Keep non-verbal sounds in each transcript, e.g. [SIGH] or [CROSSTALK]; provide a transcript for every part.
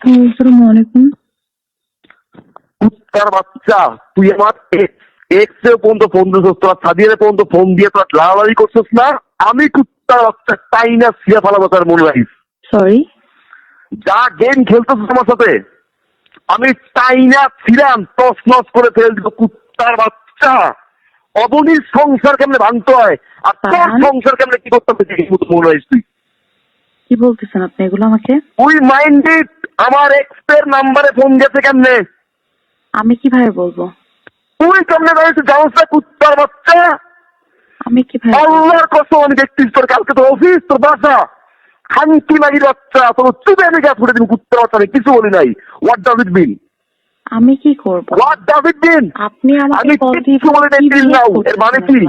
আসসালামু আলাইকুম কুত্তার বাচ্চা তুই আমার এক্স এ পর্যন্ত ফোন দিছিস তোর সাদিয়ারে পর্যন্ত ফোন দিয়ে তোর লাড়ালাড়ি করছিস না? আমি কুত্তার বাচ্চা তাই না সিয়া ফালাবো তার মনে রাখিস? সরি যা গেম খেলতেছিস আমার সাথে আমি তাই না ছিলাম তস নস করে ফেল দিব কুত্তার বাচ্চা। অবনীর সংসার কেমনে ভাঙতে হয়? আর তোর সংসার কেমনে কি করতে হবে? মনে রাখিস তুই। কি বলতেছেন আপনি এগুলো আমাকে? তুই মাইন্ডেড আমার এক্সের নাম্বারে ফোন গেছে কেমনে? আমি কীভাবে বলব? তুই কেমনে দাঁড়িয়েছিস জানোস কুত্তার বাচ্চা? আমি কীভাবে বলব? আল্লাহর কসম আমি দেখছিস তোর কালকে তো অফিস তোর বাসা। খানকি মাগির বাচ্চা তোর চুপে আমি গ্যাস ফুটে দিন কুত্তার বাচ্চা আমি কিছু বলি নাই। হোয়াট ডাজ ইট মিন আমি কি করব? হোয়াট ডাজ ইট মিন আপনি আমাকে আমি কল দিয়ে কিচ্ছু বলি কি till এর মানে কি?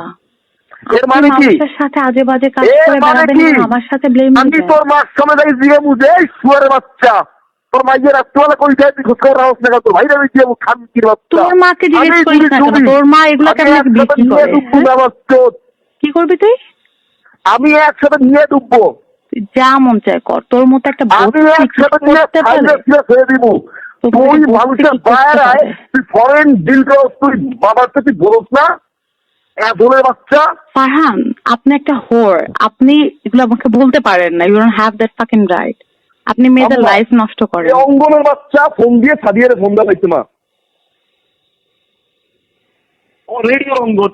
এর মানে কি? সাথে আজে বাজে কাজ করে মানে বেড়াবেন আমার সাথে ব্লেম আমি তোর মার সামনে দিয়ে বুঝে এই বাচ্চা তোর মাইয়ের রাত্রিবেলা কই যায় তুই রাখস না তোর ভাইরা বাচ্চা? তোর মাকে জিজ্ঞেস করিস না তোর মা এগুলো বিক্রি করে, হ্যাঁ? কি করবি তুই? আমি একসাথে নিয়ে ডুববো। যা মন চায় কর। তোর মতো একটা আমি একসাথে নিয়ে ছেড়ে দিব। তুই মানুষের বাইরায় তুই ফরেন ডিল করস তুই বাবার তুই বলস না? বাচ্চা। ফারহান আপনি একটা হোর আপনি এগুলো আমাকে বলতে পারেন না। You don't have that fucking right আপনি মেয়েদের লাইফ নষ্ট করেন। অঙ্গনের বাচ্চা ফোন দিয়ে সাদিয়ারে ফোন দেওয়া হয়েছে মা। রেডিও অঙ্গন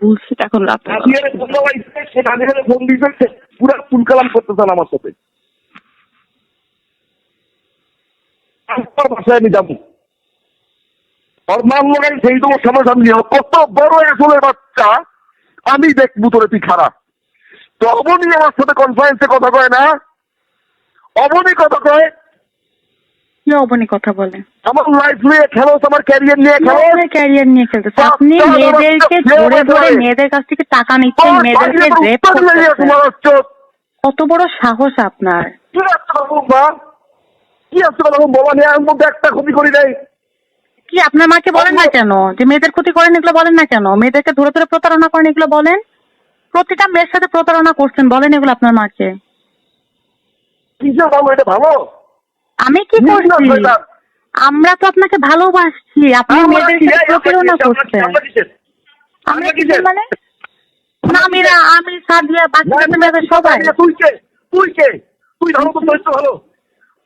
বুলশিট এখন রাতে সাদিয়ারে ফোন দেওয়া হয়েছে সে সাদিয়ারে ফোন দিয়েছে পুরো ফুলকালাম করতেছেন আমার সাথে। আমার বাসায় আমি যাব। ওর মান লাগাই সেই তোমার সামনাসামনি। কত বড় আসলে বাচ্চা আমি দেখব তোরে তুই খারাপ। তো অবনী আমার সাথে কনফারেন্সে কথা কয় না? অবনী কথা কয়? কি অবনি কথা বলে? আমার লাইফ নিয়ে খেলো আমার ক্যারিয়ার নিয়ে খেলো। আপনার ক্যারিয়ার নিয়ে খেলতেছে আপনি মেয়েদেরকে ধরে ধরে মেয়েদের কাছ থেকে টাকা নিচ্ছেন মেয়েদেরকে রেপ উত্তর লেগে আছে করতেছেন কত বড় সাহস আপনার। কি বাবা নিয়ে আমি মধ্যে একটা ক্ষতি করি নাই। কি আপনার মাকে বলেন না কেন? যে মেয়েদের ক্ষতি করেন এগুলো বলেন না কেন? মেয়েদেরকে ধরে ধরে প্রতারণা করেন এগুলো বলেন। প্রতিটা মেয়ের সাথে প্রতারণা করছেন বলেন এগুলো আপনার মাকে। এটা ভালো? আমি কি করছি? আমরা তো আপনাকে ভালোবাসছি আপনি এই, আমরা প্রতারণা করছেন। আমরা কিসের? আমরা আমরা কিসের কিসের? মানে? না আমিরা আমি সাদিয়া বাকি মেয়েদের সবাই। তুই কে? তুই কে? তুই ভালো তোর চরিত্র ভালো।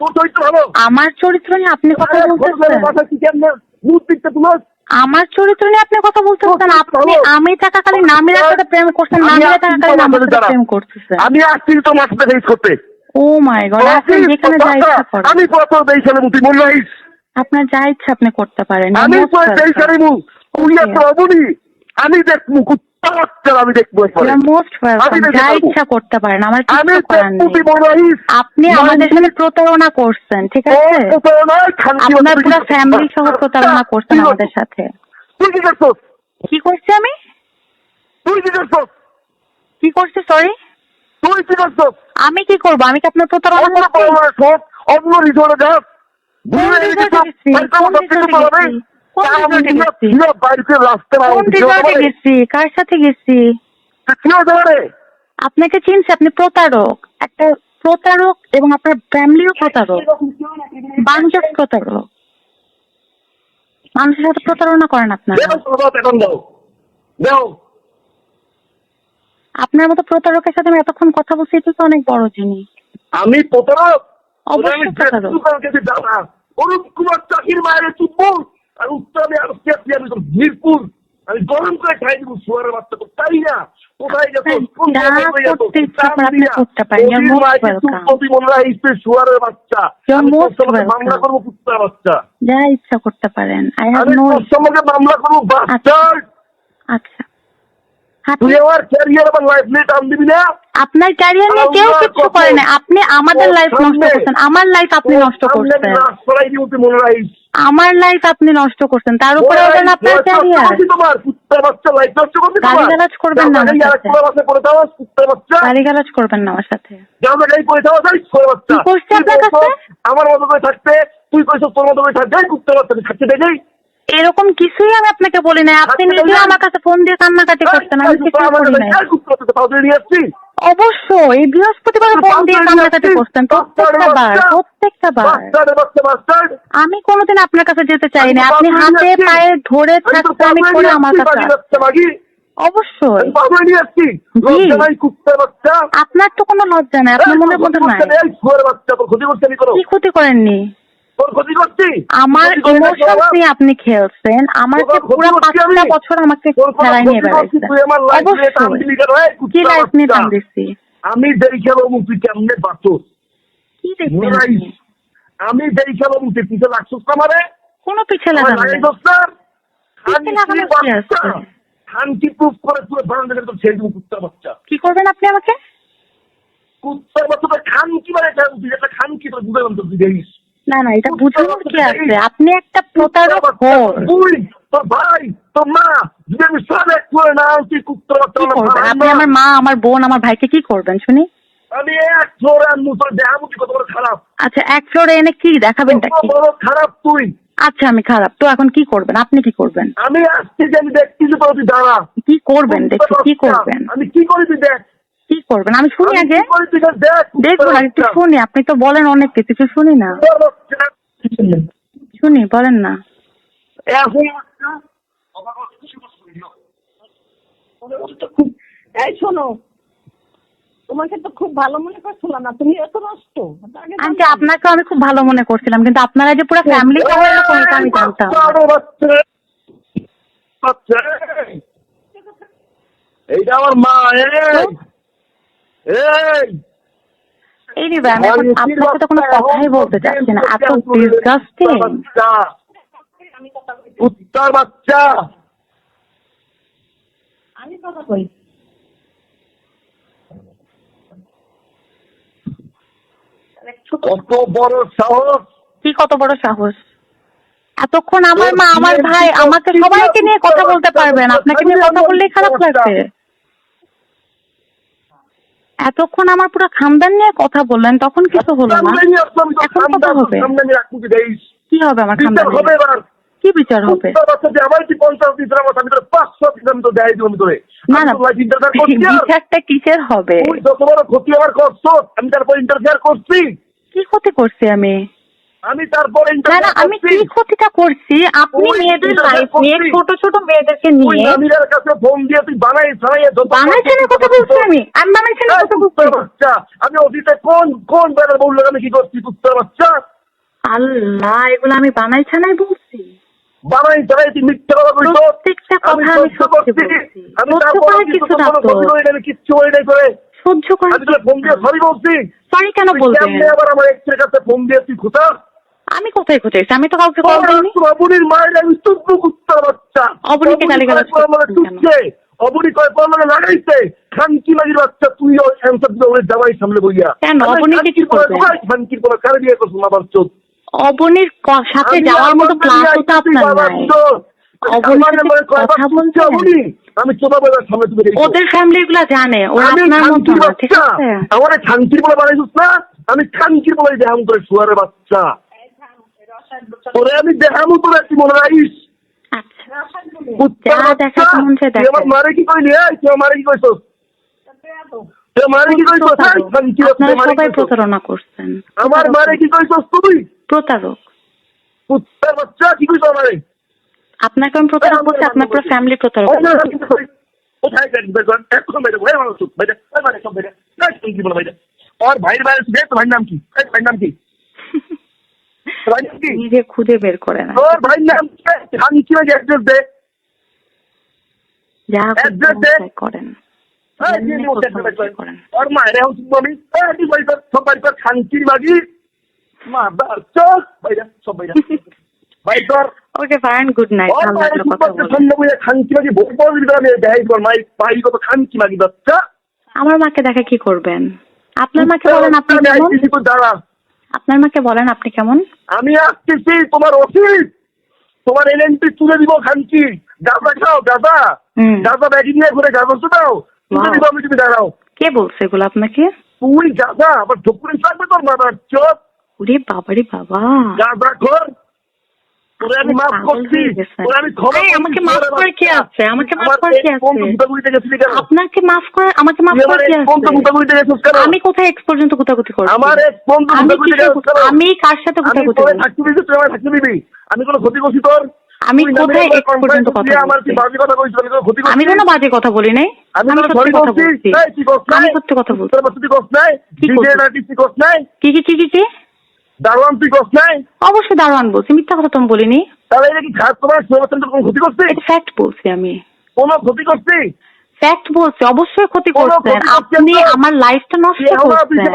তোর চরিত্র ভালো। আমার চরিত্র নিয়ে আপনি কথা বলতেছেন? কথা কি কেমনে মুখ দিচ্ছে তোমার আমার চরিত্র নিয়ে আপনি কথা বলতে পারছেন আপনি আমি থাকাকালীন নামের সাথে প্রেম করছেন নামের নামিরা আসছি থাকাকালীন আমার সাথে প্রেম করতেছেন আমি আসছি তোমার সাথে ফেস করতে। ও মাই গড আপনি যেখানে যা ইচ্ছা করেন। আমি কত দেই ছেলে মুতি মনে রাখিস? আপনার যা ইচ্ছা আপনি করতে পারেন। আমি কত দেই. ছেলে মু উনি এত অবনি আমি দেখ কুত্তা আমি দেখব যা ইচ্ছা করতে পারেন আমার আপনি আমাদের সাথে প্রতারণা করছেন ঠিক আছে? আপনার পুরো ফ্যামিলি সহ [LAUGHS] প্রতারণা করছেন আমাদের সাথে। তুই কি করছিস? কি করছি আমি? তুই কি করছিস? কি করছি সরি তুই কি করছিস? আমি কি করব? আমি কি আপনার প্রতারণা করছি? অন্য বাড়িতে গেছি? কার সাথে গেছি? কি আপনাকে চিনছি আপনি প্রতারক। একটা প্রতারক এবং আপনার ফ্যামিলিও প্রতারক। বাঞ্চক প্রতারক। মানুষের সাথে প্রতারণা করেন আপনারা। আপনার মতো প্রতারকের সাথে আমি এতক্ষণ কথা বলছি এটা তো অনেক বড় জিনিস। আমি প্রতারক? অবশ্যই প্রতারক। অরূপ কুমার চাকির মায়ের চুপবো আর উত্তরে আর কে আমি তো মিরপুর আমি গরম করে খাই দিব শুয়ারের বাচ্চা তো তাই না? কোথায় শুয়ারের বাচ্চা আমি. মামলা করব কুত্তার বাচ্চা যা ইচ্ছা করতে পারেন আমি সঙ্গে মামলা করব আচ্ছা। তুই আমার ক্যারিয়ার এবং লাইফ নিয়ে টান দিবি না? আপনার ক্যারিয়ার নিয়ে কেউ কসম। করে না। আপনি আমাদের লাইফ নষ্ট করছেন আমার লাইফ আপনি নষ্ট করছেন। মনে রাখিস আমার লাইফ আপনি নষ্ট করছেন। তার উপরে ওঠেন আপনার ক্যারিয়ার তোমার কুত্তার বাচ্চা লাইফ নষ্ট করবি গালিগালাজ করবেন না আমার সাথে। গালিগালাজ করবেন না আমার সাথে। যাও না গাড়ি পড়ে যাওয়া যাই করে বাচ্চা। কি করছে তুই আপনার কাছে? আমার মতো করে থাকতে তুই কইছ তোর মতো করে থাকতে কুত্তার বাচ্চা তুই থাকতে দেখেই এরকম কিছুই আমি আপনাকে বলি নাই। আপনি নিজে আমার কাছে ফোন দিয়ে কান্নাকাটি করছেন আমি কিছু করি নাই অবশ্যই বৃহস্পতিবার ফোন দিয়ে বাস্টার্ড আমি কোনোদিন আপনার কাছে যেতে চাইনি আপনি হাতে পায়ে ধরে থাকতামি করে আমার কাছে অবশ্যই। আপনার তো কোনো লজ্জা নাই আপনার মনের মধ্যে নাই। ক্ষতি কি করেননি? আমার নাই নিয়ে আপনি খেলছেন। আমার যে পুরো পাঁচটা বছর আমাকে খেলায় নিয়ে? বেড়াইছেন কি কুত্তার লাইফ নিয়ে টান দিচ্ছি আমি দেখে বাবু তুই কেমনে বাঁচোস কি দেখবেন আমি দেখে বাবু তুই পিছে লাগছোস আমারে কোনো পিছে লাগানো শান্তি প্রুফ করে তুই বারান্দা তোর ছেড়ে দেবো কুত্তার বাচ্চা। কি করবেন আপনি আমাকে? কুত্তার বাচ্চা তোর খান কি মানে খান কি তোর বুঝে তুই দেখিস। না না এটা বুঝানোর কি আছে? আপনি একটা প্রতারক হন। ভাই তোর মা যদি আমি করে না তুই আপনি আমার মা আমার বোন আমার ভাইকে কি করবেন শুনি? আমি এক ফ্লোরে আনব তোর কত বড় খারাপ। আচ্ছা এক ফ্লোরে এনে কি দেখাবেনটা কি? বড় খারাপ তুই? আচ্ছা আমি খারাপ। তো এখন কি করবেন? আপনি কি করবেন? আমি আসছি যে আমি তো তুই দাঁড়া। কি করবেন? দেখি কি করবেন? আমি কি করি তুই দেখ? কি করবেন? আমি শুনি আগে। দেখুন আগে একটু শুনি। আপনি তো বলেন অনেক কিছু শুনি না। শুনি বলেন না। এই শোনো তোমাকে তো খুব ভালো মনে করছিলাম না তুমি এত নষ্ট। আন্টি আপনাকে আমি খুব ভালো মনে করছিলাম কিন্তু আপনারা যে পুরো ফ্যামিলি এরকম এটা আমি জানতাম। এইটা আমার মা এই! রে আমি এখন আপনার সাথে কোনো কথাই বলতে চাচ্ছি না। এত ডিসগাস্টিং উত্তর বাচ্চা। আমি কথা কই কত বড় সাহস। কি কত বড় সাহস? এতক্ষণ আমার মা আমার ভাই আমাকে সবাইকে নিয়ে কথা বলতে পারবেন আপনাকে নিয়ে কথা বললেই খারাপ লাগবে। এতক্ষণ আমার পুরো খামদান নিয়ে কথা বললেন তখন কিছু হলো না। এখন কথা হবে। কি হবে আমার খামদান খানদান হবে কি বিচার হবে? না না। বিচারটা কিসের হবে? যত বড় ক্ষতি আমার করছ আমি তারপর ইন্টারফেয়ার করছি। কি ক্ষতি করছি আমি? আমি তারপর না না আমি কি ক্ষতিটা করছি আপনি মেয়েদের লাইফ নিয়ে ছোট ছোট মেয়েদেরকে নিয়ে নামিরার কাছে ফোন দিয়ে তুই বানাই ছাড়াই কথা বলছি আমি। আমি বানাইছেনের কথা বলছি। বাচ্চা আমি অতীতে কোন কোন বেলার বলল আমি কি করছি কুত্তার বাচ্চা? আল্লাহ এগুলো আমি বলছি। বানাই ছাড়াই তুই মিথ্যা কথা বলছো প্রত্যেকটা কথা আমি সহ্য সত্যি বলছি। আমি সহ্য কিছু কিছু না তো। ক্ষতি করি আমি কিচ্ছু করি নাই করে সহ্য করে আমি তোকে ফোন দিয়ে সরি বলছি। সরি কেন বলবেন? আবার আমার এক্সের কাছে ফোন দিয়ে তুই খোঁচা আমি কোথায় খুঁজেছি? আমি তো কাউকে কল দিইনি অবনীর মায়ের আমি কুত্তার বাচ্চা। অবনীকে গালিগালাজ? টুকছে অবনী কয় পর আমাকে লাগাইছে। খানকি লাগির বাচ্চা তুই ওই অ্যান্সার দিবে ওই জামাই সামনে বইয়া। কেন? অবনীকে কি করবে? খানকির পর কারে বিয়ে করছ চোদ অবনীর সাথে যাওয়ার মতো তো আপনার নাই। আমি। ওদের ফ্যামিলি গুলা জানে ওরা আপনার মতো ঠিক আছে? আমার খানকির বলে বানাইছিস না আমি খানকির বলে দেহাম করে শুয়ারের বাচ্চা। তোরে আমি দেহামু তোরে মনে রাখিস আচ্ছা মন আমার মারে কি কইলি তুই মারে কি কইছস আমার মারে কি কইছস তুই প্রতারক কুত্তার বাচ্চা কি কইছস আমারে আপনাকে আমি প্রতারক বলছি আপনার পুরো ফ্যামিলি প্রতারক? কোথায় গেলি বেজন এখন বাইরে ভয় মানুষ বাইরে ওই বাইরে সব বাইরে না কি বলে বাইরে আর ভাইয়ের বাইরে ভাইয়ের নাম কি ভাইয়ের নাম কি নিজে খুঁজে বের করে না। তোর ভাইয়ের নাম আমি কি অ্যাড্রেস দে যা। করেন। ওর মায়ের আমি। শান্তির মাগি মা চোখ বাইরে সব বাইরে। ওকে ফাইন গুড নাইট ভালো মায়ের লাগল কি কথা করতে বলে। সামনে বইয়ে খানকি মাগি বই পড়ে আমি দেখাই কর মাই পাই কত খানকি মাগি বাচ্চা। আমার মাকে দেখে কি করবেন? আপনার মাকে বলেন আপনি দাঁড়া আপনার মাকে বলেন আপনি কেমন? আমি আসতেছি তোমার অফিস তোমার এলএনপি তুলে দিব খানকি। গাঁজা খাও হুম। গাঁজা ব্যাগি নিয়ে ঘুরে তো দাও। তুলে. দিব আমি তুমি দাঁড়াও। কে বলছে এগুলো আপনাকে? তুই গাঁজা আবার ঢুকুরি থাকবে তোর মাদার চোখ। ওরে বাবারে বাবা। গাঁজা খোর। তোরে আমি মাফ করছি। তোরে আমি ক্ষমা আমাকে মাফ করে কে আছে? আমাকে মাফ করে কে আছে? গুতাগুতিতে গেছিলি কেন? আপনাকে মাফ করে আমাকে মাফ করে কে আছে? গুতাগুতিতে গেছিস কেন? আমি কোথায় এক্স পর্যন্ত গুতাগুতি করছি? আমার এক বন্ধু আমি কার সাথে আমি গুতাগুতি তোরে করছি? থাকতে দিবি তুই আমার থাকতে দিবি। আমি কোনো ক্ষতি করছি তোর? আমি কোথায় এক পর্যন্ত কথা বলছি? আমি কোনো বাজে কথা বলি নাই। আমি সত্যি কথা বলছি। আমি সত্যি কথা কি কি কি কি? দারোয়ান তুই করছ নাই? অবশ্যই দারোয়ান বলছি মিথ্যা কথা তো আমি বলিনি। তাহলে এটা কি খাস তোমার সুব্যবস্থা কোনো ক্ষতি করছি? এটা ফ্যাক্ট বলছি আমি। কোনো ক্ষতি করছি? ফ্যাক্ট বলছি অবশ্যই ক্ষতি করছেন আপনি আমার লাইফটা নষ্ট করছেন।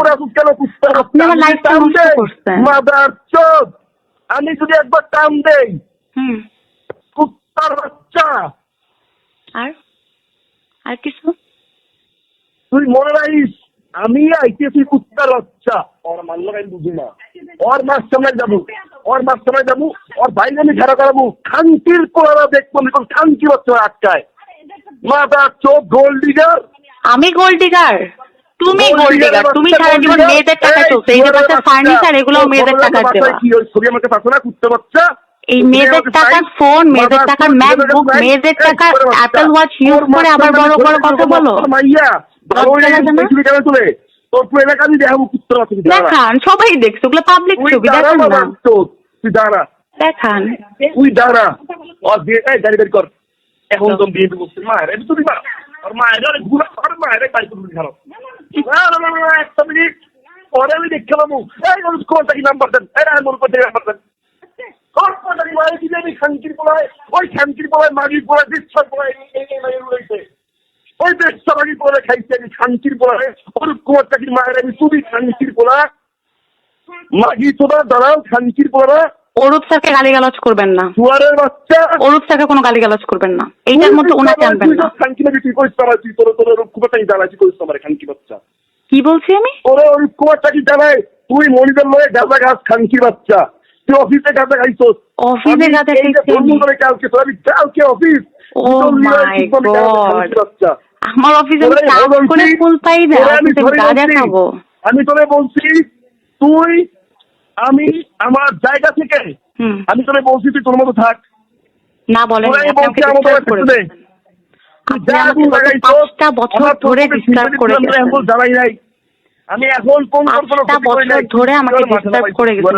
আপনি আমার বাচ্চা? life টা আমি নষ্ট করছেন। মাদার চোদ আমি যদি একবার টান দেই হুম। কুত্তার বাচ্চা। আর? আর কিছু? তুই মনে রাখিস? আমি আইতেছি কুত্তার বাচ্চা। ওর মানলো আমি বুঝি না। ওর মাস সামনে যাব। ওর মাস সামনে যাব। ওর বাইরে আমি ঘেরা করাবো। খানকির পোলারা দেখব আমি কোন খানকি বাচ্চা আটকায়। মাদার চোদ গোল্ড ডিগার আমি গোল্ড ডিগার তুমি গোল্ড ডিগার তুমি সারা জীবন মেয়েদের টাকা চলছে এই যে বাচ্চা। ফার্নিচার এগুলো মেয়েদের টাকা দেওয়া। কি? ওই ছবি আমাকে পাঠো না কুত্তা বাচ্চা? এই মেয়েদের টাকার? ফোন মেয়েদের টাকার ম্যাকবুক মেয়েদের অ্যাপেল ওয়াচ ইউজ করে আবার বড় বড় কথা বলো। মাইয়া। আমি। দেখান সবাই দেখছে ওগুলো পাবলিক ছবি দেখান না তুই দাঁড়া দেখান তুই দাঁড়া ওর দিয়ে এই গাড়ি বের কর এখন তো বিয়ে করছিস মায়ের এটা তুই মা ওর মায়ের আরে ঘুরা ওর মায়ের গাড়ি করে খারাপ একটা মিনিট পরে আমি দেখতে পাবো এই মানুষ কোনটা কি নাম্বার দেন এই না মনে করতে নাম্বার দেন কোন কোনটা কি মায়ের কি জানি শান্তির পোলায় ওই শান্তির পোলায় মাগির পোলায় বিশ্বাস পোলায় এই রয়েছে ওই দেশটা মাগির পোলায় খাইছে আমি শান্তির পোলায় ওর কুমারটা কি মায়ের আমি তুমি শান্তির পোলা মাগি তোরা দাঁড়াও শান্তির পোলা অরূপ স্যারকে গালিগালাজ করবেন না। বাচ্চা। অরূপ স্যারকে কোনো গালিগালাজ করবেন না। এইটার মধ্যে ওনাকে আনবেন না। খানকি নাকি তুই করিস আমার তুই তোর তোর রূপ কুমারটা কি জ্বালাই তুই করিস আমার খানকি বাচ্চা। কি বলছি আমি? তোর রূপ কুমারটা কি জ্বালাই তুই মনিদের লয়ে গাঁজা গাছ খানকি বাচ্চা। তুই অফিসে গাঁজা খাইছোস। অফিসে গাঁজা আমি এই যে খাইছি বন্ধু আমি। করে কালকে তোর আমি কালকে অফিস। ও মাই গড আমার অফিসে আমি কাজ করে ফুল পাই না আমি অফিসে গাঁজা খাব আমি তোরে বলছি তুই আমি আমার জায়গা থেকে আমি তোরে বলছি তুই তোর মতো থাক। না বলেন ডিস্টার্ব করে পাঁচটা বছর ধরে ডিস্টার্ব করে গেছেন আমি এখন কোন কোন বছর ধরে আমাকে ডিস্টার্ব করে গেছেন